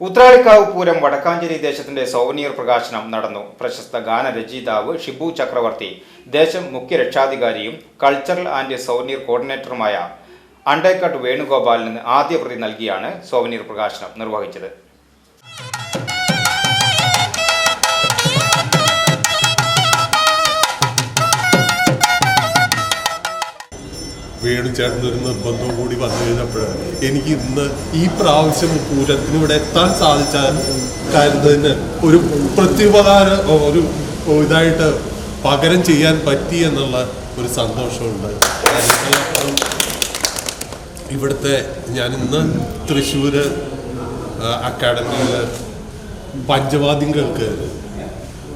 Uthralikkavu Pooram Vadakkanchery ദേശത്തിന്റെ souvenir പ്രകാശനം നടന്നു. പ്രശസ്ത ഗാനരചയിതാവ് ഷിബു ചക്രവർത്തി ദേശം മുഖ്യ രക്ഷാധികാരിയും കൾച്ചറൽ ആൻഡ് സൗവനീർ കോർഡിനേറ്ററുമായ അണ്ടേക്കട്ട് വേണുഗോപാലിന് ആദ്യ പ്രതി നൽകിയാണ് സൗവനീർ പ്രകാശനം നിർവഹിച്ചത്. വേണു ഒരു നിർബന്ധവും കൂടി വന്നു കഴിഞ്ഞപ്പോഴാണ് എനിക്ക് ഇന്ന് ഈ പ്രാവശ്യം പൂരത്തിന് ഇവിടെ എത്താൻ സാധിച്ചാൽ കാര്യത്തിന് ഒരു പ്രത്യുപകാര ഒരു ഇതായിട്ട് പകരം ചെയ്യാൻ പറ്റി എന്നുള്ള ഒരു സന്തോഷമുണ്ട്. ഇവിടുത്തെ ഞാൻ ഇന്ന് തൃശ്ശൂർ അക്കാഡമിയിൽ പഞ്ചവാദ്യം കേൾക്കുകയായിരുന്നു.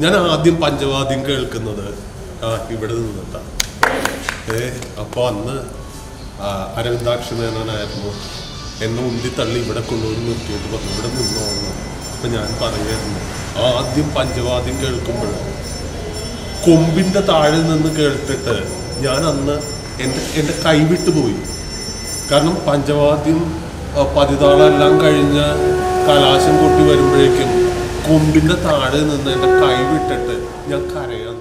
ഞാൻ ആദ്യം പഞ്ചവാദ്യം കേൾക്കുന്നത് ഇവിടെ നിന്നിട്ടാണ്. ഏ അപ്പോൾ അന്ന് അരവിന്ദാക്ഷ മേനോനായിരുന്നു എന്നെ ഉന്തി തള്ളി ഇവിടെ കൊണ്ടുവന്ന് നിർത്തിയിട്ട് പറഞ്ഞു ഇവിടെ നിന്നോളണം അപ്പം ഞാൻ പറയായിരുന്നു ആദ്യം പഞ്ചവാദ്യം കേൾക്കുമ്പോൾ കൊമ്പിന്റെ താഴെ നിന്ന് കേട്ടിട്ട് ഞാൻ അന്ന് എന്റെ എന്റെ കൈവിട്ടു പോയി. കാരണം പഞ്ചവാദ്യം പതിതാളെല്ലാം കഴിഞ്ഞ് കലാശം കൊട്ടി വരുമ്പോഴേക്കും കൊമ്പിന്റെ താഴെ നിന്ന് എന്റെ കൈവിട്ടിട്ട് ഞാൻ കരയാൻ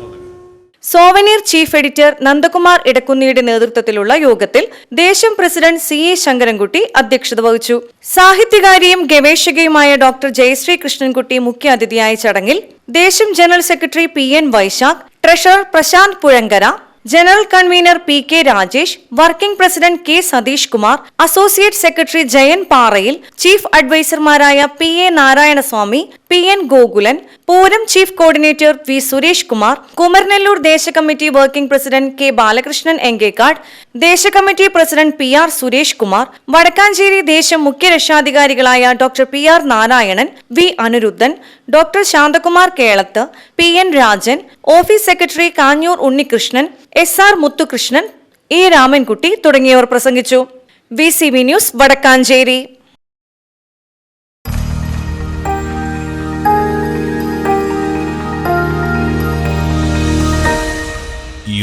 സോവനീർ ചീഫ് എഡിറ്റർ നന്ദകുമാർ ഇടക്കുന്നിയുടെ നേതൃത്വത്തിലുള്ള യോഗത്തിൽ ദേശം പ്രസിഡന്റ് സി എ ശങ്കരൻകുട്ടി അധ്യക്ഷത വഹിച്ചു. സാഹിത്യകാരിയും ഗവേഷകയുമായ ഡോക്ടർ ജയശ്രീ കൃഷ്ണൻകുട്ടി മുഖ്യാതിഥിയായ ചടങ്ങിൽ ദേശം general secretary P N Vaisakh treasurer Prasanth Puzhankara general convener P K Rajesh working president K Satheesh Kumar associate secretary Jayan Parayil chief അഡ്വൈസർമാരായ P A Narayanaswamy P N Gokulan Pooram chief coordinator V Suresh Kumar Kumaranellur ദേശകമ്മിറ്റി working president K Balakrishnan Engakkad ദേശകമ്മിറ്റി president P R Suresh Kumar Vadakkanchery ദേശം മുഖ്യ രക്ഷാധികാരികളായ doctor P R Narayanan V Anirudhan doctor Santhakumar Kelath P N Rajan office secretary Kanjoor Unnikrishnan S R Muthukrishnan A Ramankutty തുടങ്ങിയവർ പ്രസംഗിച്ചു. V C V news Vadakkanchery.